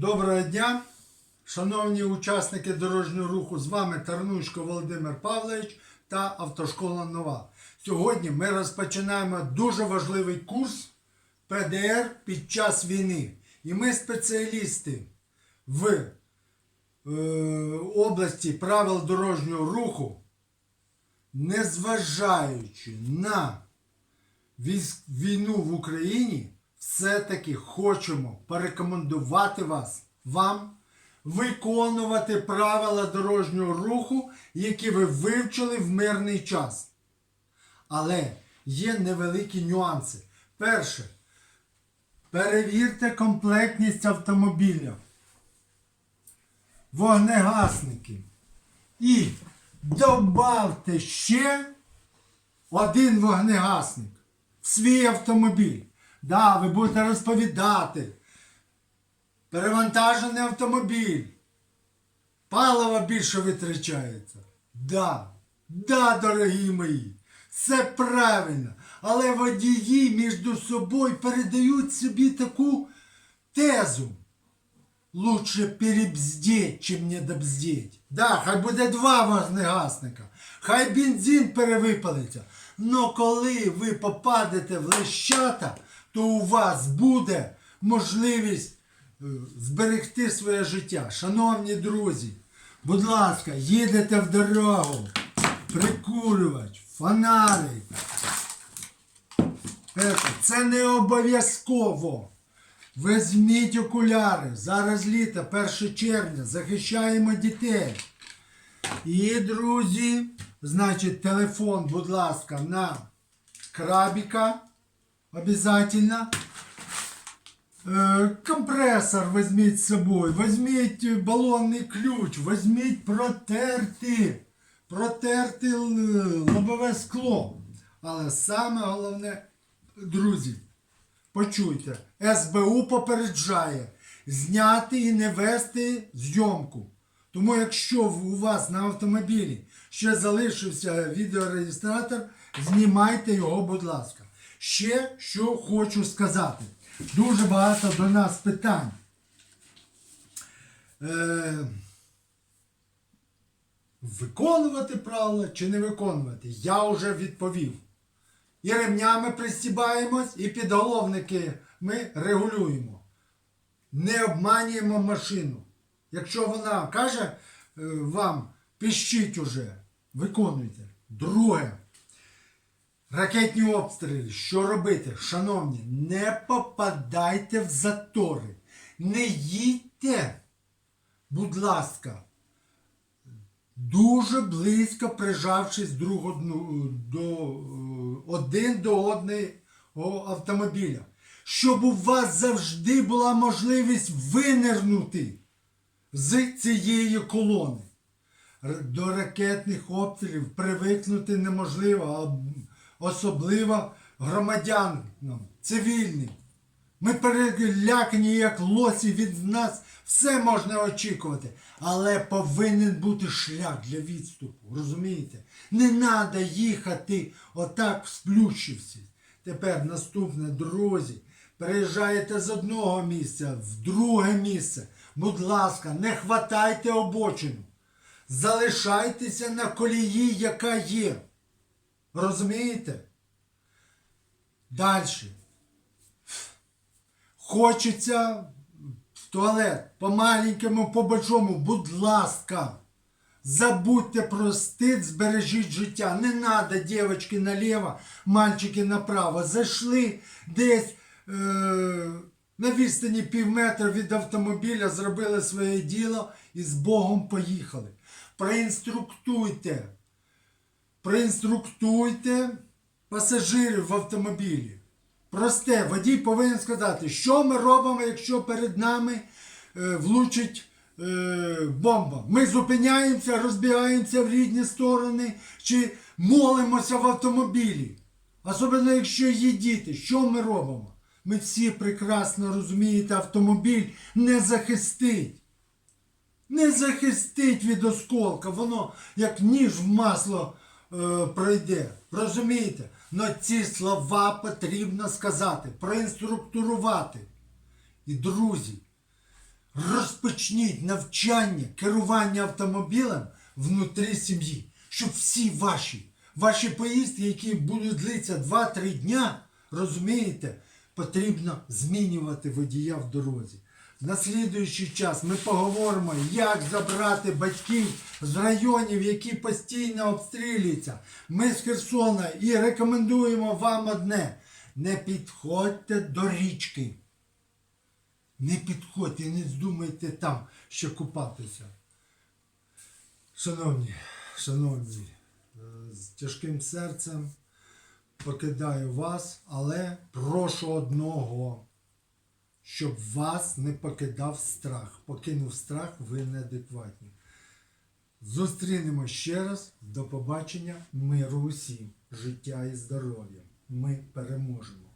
Доброго дня, шановні учасники дорожнього руху, з вами Тарнушко Володимир Павлович та Автошкола Нова. Сьогодні ми розпочинаємо дуже важливий курс ПДР під час війни. І ми спеціалісти в е, області правил дорожнього руху, незважаючи на війну в Україні, все-таки хочемо порекомендувати вас, вам виконувати правила дорожнього руху, які ви вивчили в мирний час. Але є невеликі нюанси. Перше, перевірте комплектність автомобіля, вогнегасники. І добавте ще один вогнегасник в свій автомобіль. Да, ви будете розповідати. Перевантажений автомобіль. Палива більше витрачається. Да, да, дорогі мої, все правильно. Але водії між собою передають собі таку тезу. Лучше перебздеть, чим не добздеть. Да, хай буде два вогнегасника, хай бензин перевипалиться. Но коли ви попадете в лещата, то у вас буде можливість е, зберегти своє життя. Шановні друзі, будь ласка, їдете в дорогу, прикурювач, фонарик. Це не обов'язково. Візьміть окуляри. Зараз літо, 1 червня. Захищаємо дітей. І, друзі, значить, телефон, будь ласка, на крабіка. Обязательно. Е, Компресор візьміть з собою, візьміть балонний ключ, візьміть протерти, протерти лобове скло. Але саме головне, друзі, Почуйте, СБУ попереджає зняти і не вести зйомку. Тому якщо у вас на автомобілі ще залишився відеореєстратор, знімайте його, будь ласка. Ще що хочу сказати. Дуже багато до нас питань. Е, виконувати правила чи не виконувати? Я вже відповів. І ремнями пристібаємось, і підголовники ми регулюємо. Не обманюємо машину. Якщо вона каже е, вам піщіть уже, виконуйте. Друге. Ракетні обстріли. Що робити? Шановні, не попадайте в затори. Не їдьте, будь ласка, дуже близько прижавшись друг одну, до, один до одного автомобіля. Щоб у вас завжди була можливість винирнути з цієї колони. До ракетних обстрілів привикнути неможливо, особливо громадянам, цивільним. Ми перелякані, як лосі від нас все можна очікувати, але повинен бути шлях для відступу. Розумієте? Не треба їхати отак сплющився. Тепер наступне, друзі. Переїжджаєте з одного місця в друге місце. Будь ласка, не хватайте обочину. Залишайтеся на колії, яка є. Розумієте? Далі. Хочеться в туалет по-маленькому, по-большому, будь ласка. Забудьте про стид, збережіть життя. Не надо, дівчатки, наліво, мальчики направо. Зайшли десь е, на відстані пів метра від автомобіля, зробили своє діло і з Богом поїхали. Проінструктуйте. Проінструктуйте пасажирів в автомобілі. Просте, водій повинен сказати, що ми робимо, якщо перед нами е, влучить е, бомба. Ми зупиняємося, розбігаємося в різні сторони чи молимося в автомобілі. Особливо, якщо є діти, що ми робимо? Ми всі прекрасно розумієте, автомобіль не захистить. Не захистить від осколка, воно як ніж в масло пройде. Розумієте? Но ці слова потрібно сказати, проінструктурувати. І друзі, розпочніть навчання керування автомобілем внутрі сім'ї, щоб всі ваші, ваші поїздки, які будуть длитися 2-3 дня, розумієте, потрібно змінювати водія в дорозі. На слідуючий час ми поговоримо, як забрати батьків з районів, які постійно обстрілюються. Ми з Херсона і рекомендуємо вам одне: не підходьте до річки. Не підходьте, не здумайте там ще купатися. Шановні, шановні, е, з тяжким серцем покидаю вас, але прошу одного, щоб вас не покидав страх. Покинув страх, ви неадекватні. Зустрінемо ще раз. До побачення, миру усім, життя і здоров'я. Ми переможемо.